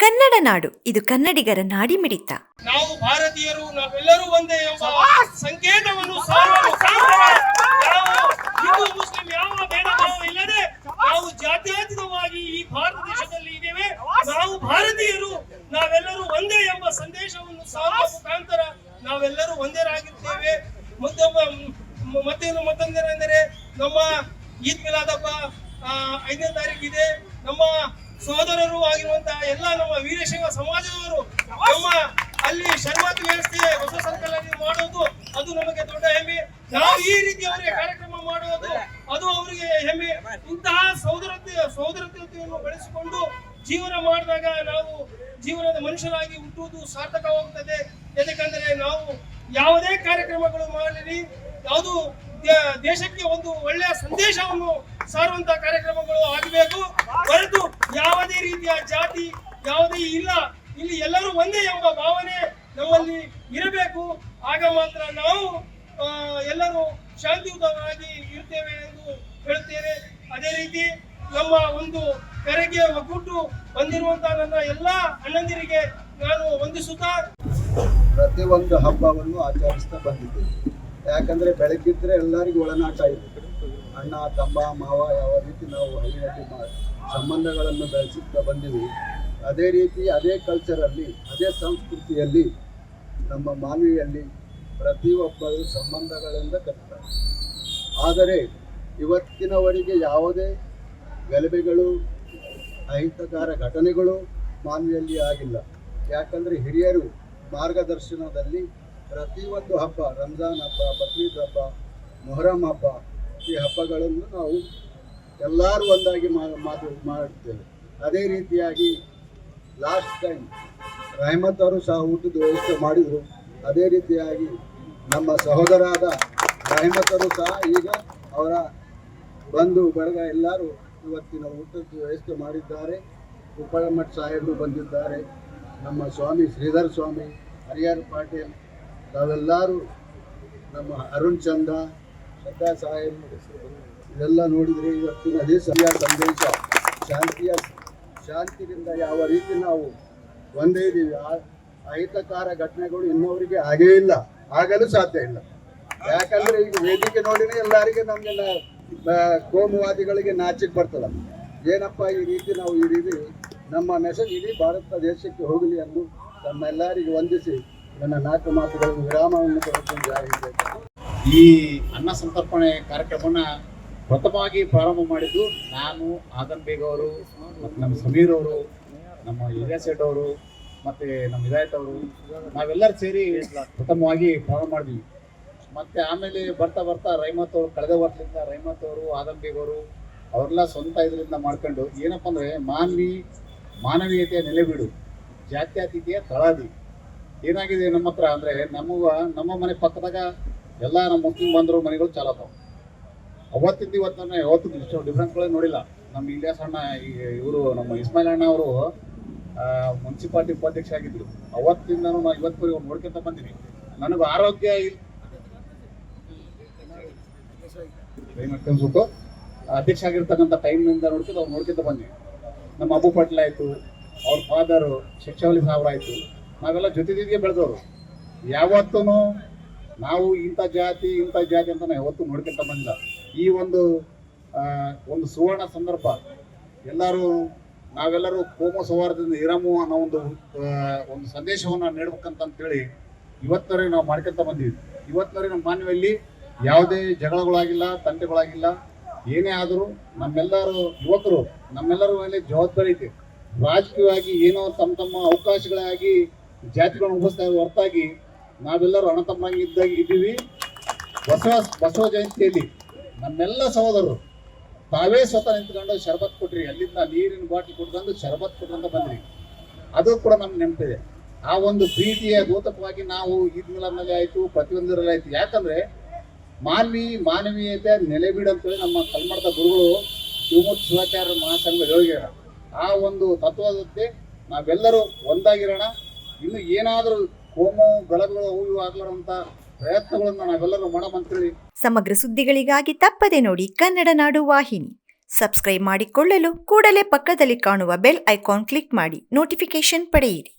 ಕನ್ನಡ ನಾಡು, ಇದು ಕನ್ನಡಿಗರ ನಾಡಿ ಮಿಡಿತ ನಾವು ಭಾರತೀಯರು, ನಾವೆಲ್ಲರೂ ಒಂದೇ ಎಂಬ ಸಂಕೇತವನ್ನು ಹಿಂದೂ, ಮುಸ್ಲಿಂ ಯಾವ ಭೇದ ಭಾವ ಇಲ್ಲದೆ ನಾವು ಜಾತ್ಯತೀತವಾಗಿ ಈ ಭಾರತ ದೇಶದಲ್ಲಿ ಇದ್ದೇವೆ. ನಾವು ಭಾರತೀಯರು, ನಾವೆಲ್ಲರೂ ಒಂದೇ ಎಂಬ ಸಂದೇಶವನ್ನು ಸಾರುವ ಮುಖಾಂತರ ನಾವೆಲ್ಲರೂ ಒಂದೇರಾಗಿರ್ತೇವೆ ಮತ್ತೊಬ್ಬ ಮತ್ತೇನು ಮತ್ತೊಂದೇನೆಂದರೆ, ನಮ್ಮ ಈದ್ ಮಿಲಾದ್ ಹಬ್ಬ ಐದನೇ ತಾರೀಕಿದೆ ನಮ್ಮ ಸಹೋದರರು ಆಗಿರುವಂತಹ ಎಲ್ಲ ನಮ್ಮ ವೀರಶೈವ ಸಮಾಜದವರು ನಮ್ಮ ಅಲ್ಲಿ ಶರ್ಮಾತ್ ವ್ಯವಸ್ಥೆ ಹೊಸ ಅಲ್ಲಿ ಮಾಡೋದು ಅದು ನಮಗೆ ದೊಡ್ಡ ಹೆಮ್ಮೆ. ನಾವು ಈ ರೀತಿ ಅವರಿಗೆ ಕಾರ್ಯಕ್ರಮ ಮಾಡುವುದು, ಅದು ಅವರಿಗೆ ಹೆಮ್ಮೆ. ಇಂತಹ ಸೋದರತೆ ಸಹೋದರತೆಯನ್ನು ಬೆಳೆಸಿಕೊಂಡು ಜೀವನ ಮಾಡಿದಾಗ ನಾವು ಜೀವನದ ಮನುಷ್ಯರಾಗಿ ಹುಟ್ಟುವುದು ಸಾರ್ಥಕವಾಗುತ್ತದೆ. ಯಾಕಂದರೆ ನಾವು ಯಾವುದೇ ಕಾರ್ಯಕ್ರಮಗಳು ಮಾಡಲಿ, ಯಾವುದು ದೇಶಕ್ಕೆ ಒಂದು ಒಳ್ಳೆಯ ಸಂದೇಶವನ್ನು ಸಾರುವಂತಹ ಕಾರ್ಯಕ್ರಮಗಳು ಆಗಬೇಕು. ರೀತಿಯ ಜಾತಿ ಯಾವುದೇ ಇಲ್ಲ. ಇಲ್ಲಿ ಎಲ್ಲರೂ ಒಂದೇ ಎಂಬ ಭಾವನೆ ನಮ್ಮಲ್ಲಿ ಇರಬೇಕು. ಆಗ ಮಾತ್ರ ನಾವು ಎಲ್ಲರೂ ಶಾಂತಿಯುತವಾಗಿ ಇರ್ತೇವೆ ಎಂದು ಹೇಳುತ್ತೇನೆ. ಅದೇ ರೀತಿ ನಮ್ಮ ಒಂದು ಕರೆಗೆ ಒಗ್ಗೂಟ್ಟು ಬಂದಿರುವಂತಹ ನನ್ನ ಎಲ್ಲಾ ಅಣ್ಣಂದಿರಿಗೆ ನಾನು ವಂದಿಸುತ್ತಾ ಪ್ರತಿಯೊಂದು ಹಬ್ಬವನ್ನು ಆಚರಿಸ್ತಾ ಬಂದಿದ್ದೇನೆ. ಯಾಕಂದ್ರೆ ಬೆಳಗ್ಗಿದ್ರೆ ಎಲ್ಲರಿಗೂ ಒಳನಾಟ ಇದೆ ಅಣ್ಣ, ತಮ್ಮ, ಮಾವ ಯಾವ ರೀತಿ ನಾವು ಹಳ್ಳಿಯಲ್ಲಿ ಸಂಬಂಧಗಳನ್ನು ಬೆಳೆಸುತ್ತಾ ಬಂದಿವಿ, ಅದೇ ರೀತಿ ಅದೇ ಕಲ್ಚರಲ್ಲಿ ಅದೇ ಸಂಸ್ಕೃತಿಯಲ್ಲಿ ನಮ್ಮ ಮಾನವಿಯಲ್ಲಿ ಪ್ರತಿಯೊಬ್ಬರು ಸಂಬಂಧಗಳಿಂದ ಕರೀತಾರೆ ಆದರೆ ಇವತ್ತಿನವರೆಗೆ ಯಾವುದೇ ಗಲಭೆಗಳು, ಅಹಿತಕಾರ ಘಟನೆಗಳು ಮಾನವಿಯಲ್ಲಿ ಆಗಿಲ್ಲ. ಯಾಕಂದರೆ ಹಿರಿಯರು ಮಾರ್ಗದರ್ಶನದಲ್ಲಿ ಪ್ರತಿಯೊಂದು ಹಬ್ಬ, ರಂಜಾನ್ ಹಬ್ಬ, ಬಕ್ರೀದ್ ಹಬ್ಬ, ಮೊಹರಂ ಹಬ್ಬ ಈ ಹಬ್ಬಗಳನ್ನು ನಾವು ಎಲ್ಲರೂ ಒಂದಾಗಿ ಮಾತು, ಮಾಡುತ್ತೇವೆ. ಅದೇ ರೀತಿಯಾಗಿ ಲಾಸ್ಟ್ ಟೈಮ್ ರಹಮತ್ ಅವರು ಸಹ ಊಟದ ವ್ಯವಸ್ಥೆ ಮಾಡಿದರು. ಅದೇ ರೀತಿಯಾಗಿ ನಮ್ಮ ಸಹೋದರಾದ ರಹಮತ್ ಅವರು ಸಹ ಈಗ ಅವರ ಬಂಧು, ಬಳಗ ಎಲ್ಲರೂ ಇವತ್ತಿನ ಊಟದ ವ್ಯವಸ್ಥೆ ಮಾಡಿದ್ದಾರೆ. ಉಪ್ಪಳಮಠ ಸಾಹೇಬರು ಬಂದಿದ್ದಾರೆ. ನಮ್ಮ ಸ್ವಾಮಿ ಶ್ರೀಧರ್ ಸ್ವಾಮಿ, ಹರಿಹರ್ ಪಾಟೀಲ್ ತಾವೆಲ್ಲರೂ ನಮ್ಮ ಅರುಣ್ ಚಂದ ಶ್ರದ್ಧಾ ಸಹಾಯ ಇದೆಲ್ಲ ನೋಡಿದರೆ ಇವತ್ತಿನ ಅದೇ ಸರಿಯಾದ ಸಂದೇಶ. ಶಾಂತಿಯ ಶಾಂತಿಯಿಂದ ಯಾವ ರೀತಿ ನಾವು ಒಂದೇ ಇದ್ದೀವಿ ಅಹಿತಕಾರ ಘಟನೆಗಳು ಇನ್ನೊವರಿಗೆ ಆಗೇ ಇಲ್ಲ. ಆಗಲು ಸಾಧ್ಯ ಇಲ್ಲ. ಯಾಕಂದ್ರೆ ಈಗ ವೇದಿಕೆ ನೋಡಿನೇ ಎಲ್ಲರಿಗೆ ನಮ್ಗೆಲ್ಲ ಕೋಮುವಾದಿಗಳಿಗೆ ನಾಚಿಕ್ ಬರ್ತದ. ಏನಪ್ಪ ಈ ರೀತಿ ನಾವು ಈ ರೀತಿ ನಮ್ಮ ಮೆಸೇಜ್ ಇಡೀ ಭಾರತ ದೇಶಕ್ಕೆ ಹೋಗಲಿ ಎಂದು ತಮ್ಮೆಲ್ಲರಿಗೆ ವಂದಿಸಿ ನನ್ನ ನಾಲ್ಕು ಮಾತುಗಳನ್ನು ವಿರಾಮವನ್ನು ಹಿಂದ್. ಈ ಅನ್ನ ಸಂತರ್ಪಣೆ ಕಾರ್ಯಕ್ರಮನ ಪ್ರಥಮವಾಗಿ ಪ್ರಾರಂಭ ಮಾಡಿದ್ದು ನಾನು ಆದನ್ ಬೇಗ್ ಅವರು, ಮತ್ತು ನಮ್ಮ ಸಮೀರ್ ಅವರು, ನಮ್ಮ ಇಲಿಯಾಸ್ ಸೇಟ್ ಅವರು, ಮತ್ತು ನಮ್ಮ ಹಿದಾಯತ್ ಅವರು, ನಾವೆಲ್ಲರೂ ಸೇರಿ ಪ್ರಥಮವಾಗಿ ಪ್ರಾರಂಭ ಮಾಡಿದ್ವಿ. ಮತ್ತು ಆಮೇಲೆ ಬರ್ತಾ ಬರ್ತಾ ರೈಮತ್ ಅವರು, ಕಳೆದ ವರ್ಷದಿಂದ ರೈಮತ್ ಅವರು ಆದಮ್ ಬೇಗ್ ಅವರು, ಅವರೆಲ್ಲ ಸ್ವಂತ ಇದರಿಂದ ಮಾಡ್ಕೊಂಡು ಏನಪ್ಪ ಅಂದರೆ ಮಾನವಿ, ಮಾನವೀಯತೆಯ ನೆಲೆಬೀಡು ಜಾತ್ಯತೀತಿಯ ತಳಾದಿ. ಏನಾಗಿದೆ ನಮ್ಮ ಹತ್ರ ಅಂದರೆ ನಮಗ ನಮ್ಮ ಮನೆ ಪಕ್ಕದಾಗ ಎಲ್ಲ ನಮ್ಮ ಮುಸ್ಲಿಂ ಬಂದರು, ಮನೆಗಳು ಚಾಲತಾವ ಅವತ್ತಿಂದ ಇವತ್ತು ನಾನು ಯಾವತ್ತು ಇಷ್ಟು ಡಿಫ್ರೆನ್ಸ್ಗಳೇ ನೋಡಿಲ್ಲ. ನಮ್ಮ ಇಲಿಯಾಸ್ ಅಣ್ಣ ಈಗ ಇವರು, ನಮ್ಮ ಇಸ್ಮಾಯಿಲ್ ಅಣ್ಣ ಅವರು ಮುನ್ಸಿಪಾಲ್ಟಿ ಉಪಾಧ್ಯಕ್ಷ ಆಗಿದ್ರು. ಅವತ್ತಿಂದನೂ ನಾನು ಇವ್ರು ನೋಡ್ಕೊಂತ ಬಂದೀನಿ. ನನಗೆ ಆರೋಗ್ಯ ಮಾಡ್ಕೊಂಡ್ಬಿಟ್ಟು ಅಧ್ಯಕ್ಷ ಆಗಿರ್ತಕ್ಕಂಥ ಟೈಮ್ನಿಂದ ನೋಡ್ಕೊಂಡು ಅವ್ರು ನೋಡ್ಕೊಂತ ಬಂದ್ವಿ ನಮ್ಮ ಅಬ್ಬು ಪಾಟೀಲ್ ಆಯಿತು, ಅವ್ರ ಫಾದರು ಶಿಕ್ಷಾವಲಿ ಸಾಹೇಬ್ರು ಆಯಿತು ನಾವೆಲ್ಲ ಜೊತೆ ಜೊತೆಗೆ ಬೆಳೆದವರು. ಯಾವತ್ತೂ ನಾವು ಇಂಥ ಜಾತಿ ಇಂಥ ಜಾತಿ ಅಂತ ನಾವು ಯಾವತ್ತೂ ನೋಡ್ಕೊಂತ ಬಂದಿಲ್ಲ. ಈ ಒಂದು ಒಂದು ಸುವರ್ಣ ಸಂದರ್ಭ, ಎಲ್ಲರೂ, ನಾವೆಲ್ಲರೂ ಕೋಮ ಸೌಹಾರ್ದದಿಂದ ಇರಮು ಅನ್ನೋ ಒಂದು ಒಂದು ಸಂದೇಶವನ್ನು ನೀಡ್ಬೇಕಂತ ಅಂತೇಳಿ ಇವತ್ತವರೆಗೆ ನಾವು ಮಾಡ್ಕೊಂತ ಬಂದೀವಿ. ಇವತ್ತಿನವರೆಗೆ ನಮ್ಮ ಮಾನವಿಯಲ್ಲಿ ಯಾವುದೇ ಜಗಳಗಳಾಗಿಲ್ಲ ತಂಟೆಗಳಾಗಿಲ್ಲ ಏನೇ ಆದರೂ ನಮ್ಮೆಲ್ಲರೂ ಯುವಕರು, ನಮ್ಮೆಲ್ಲರ ಮೇಲೆ ಜವಾಬ್ದಾರಿ ಐತೆ ರಾಜಕೀಯವಾಗಿ ಏನೋ ತಮ್ಮ ತಮ್ಮ ಅವಕಾಶಗಳಾಗಿ ಜಾತಿಗಳನ್ನು ಉಗಿಸ್ತಾ ಇರೋ ಹೊರತಾಗಿ ನಾವೆಲ್ಲರೂ ಅಣ್ಣ ತಮ್ಮಂಗಿದ್ದಾಗ ಇದ್ದೀವಿ. ಬಸವ ಬಸವ ಜಯಂತಿಯಲ್ಲಿ ನಮ್ಮೆಲ್ಲ ಸಹೋದರರು ತಾವೇ ಸ್ವತಃ ನಿಂತ್ಕೊಂಡು ಶರಬತ್ ಕೊಟ್ರಿ, ಅಲ್ಲಿಂದ ನೀರಿನ ಬಾಟ್ಲಿ ಕುಡ್ಕೊಂಡು ಶರಬತ್ ಕೊಟ್ಕೊಂತ ಬಂದ್ರಿ ಅದು ಕೂಡ ನಮ್ಗೆ ನೆನಪಿದೆ. ಆ ಒಂದು ಪ್ರೀತಿಯ ದ್ಯೋತಕವಾಗಿ ನಾವು ಈದ್ ಮಿಲಾದ್ನಲ್ಲಿ ಆಯ್ತು, ಪ್ರತಿಯೊಂದರಲ್ಲಿ ಆಯ್ತು. ಯಾಕಂದ್ರೆ ಮಾನವಿ, ಮಾನವೀಯತೆ ನೆಲೆಬೀಡು ಅಂತೇಳಿ ನಮ್ಮ ಕಲ್ಮಠದ ಗುರುಗಳು ಶಿವಮೂರ್ತಿ ಶಿವಾಚಾರ್ಯ ಮಹಾಸಂಘ ಯೋಗ್ಯರ. ಆ ಒಂದು ತತ್ವದಂತೆ ನಾವೆಲ್ಲರೂ ಒಂದಾಗಿರೋಣ. ಇನ್ನು ಏನಾದರೂ ಕೋಮು ಗಲಭೆಗಳು ಹೂವು ಆಗ್ಲಾರಂತ ಪ್ರಯತ್ನಗಳನ್ನು ನಾವೆಲ್ಲರೂ ಮಾಡೋಣ ಸಮಗ್ರ ಸುದ್ದಿಗಳಿಗಾಗಿ ತಪ್ಪದೆ ನೋಡಿ ಕನ್ನಡ ನಾಡು ವಾಹಿನಿ. ಸಬ್ಸ್ಕ್ರೈಬ್ ಮಾಡಿಕೊಳ್ಳಲು ಕೂಡಲೇ ಪಕ್ಕದಲ್ಲಿ ಕಾಣುವ ಬೆಲ್ ಐಕಾನ್ ಕ್ಲಿಕ್ ಮಾಡಿ ನೋಟಿಫಿಕೇಶನ್ ಪಡೆಯಿರಿ.